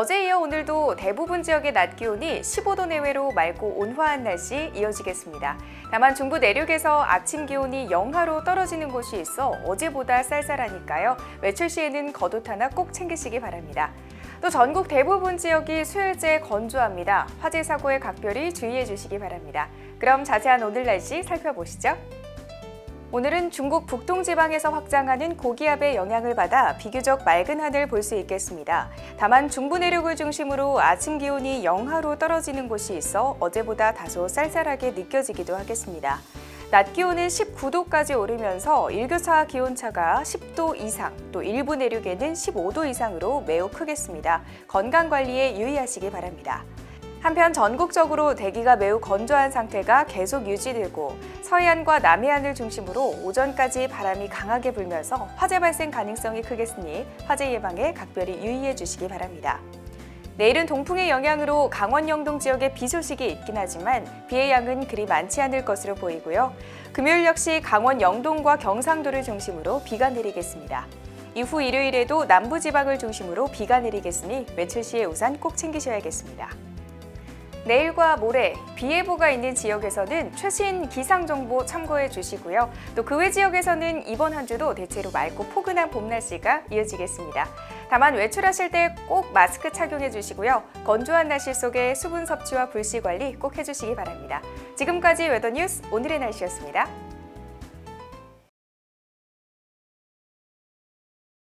어제 이어 오늘도 대부분 지역의 낮 기온이 15도 내외로 맑고 온화한 날씨 이어지겠습니다. 다만 중부 내륙에서 아침 기온이 영하로 떨어지는 곳이 있어 어제보다 쌀쌀하니까요. 외출 시에는 겉옷 하나 꼭 챙기시기 바랍니다. 또 전국 대부분 지역이 수요일째 건조합니다. 화재 사고에 각별히 주의해 주시기 바랍니다. 그럼 자세한 오늘 날씨 살펴보시죠. 오늘은 중국 북동 지방에서 확장하는 고기압의 영향을 받아 비교적 맑은 하늘 볼 수 있겠습니다. 다만 중부 내륙을 중심으로 아침 기온이 영하로 떨어지는 곳이 있어 어제보다 다소 쌀쌀하게 느껴지기도 하겠습니다. 낮 기온은 19도까지 오르면서 일교차 기온차가 10도 이상, 또 일부 내륙에는 15도 이상으로 매우 크겠습니다. 건강 관리에 유의하시기 바랍니다. 한편 전국적으로 대기가 매우 건조한 상태가 계속 유지되고 서해안과 남해안을 중심으로 오전까지 바람이 강하게 불면서 화재 발생 가능성이 크겠으니 화재 예방에 각별히 유의해 주시기 바랍니다. 내일은 동풍의 영향으로 강원 영동 지역에 비 소식이 있긴 하지만 비의 양은 그리 많지 않을 것으로 보이고요. 금요일 역시 강원 영동과 경상도를 중심으로 비가 내리겠습니다. 이후 일요일에도 남부 지방을 중심으로 비가 내리겠으니 외출 시에 우산 꼭 챙기셔야겠습니다. 내일과 모레 비 예보가 있는 지역에서는 최신 기상 정보 참고해 주시고요. 또 그 외 지역에서는 이번 한 주도 대체로 맑고 포근한 봄 날씨가 이어지겠습니다. 다만 외출하실 때 꼭 마스크 착용해 주시고요. 건조한 날씨 속에 수분 섭취와 불씨 관리 꼭 해주시기 바랍니다. 지금까지 웨더 뉴스 오늘의 날씨였습니다.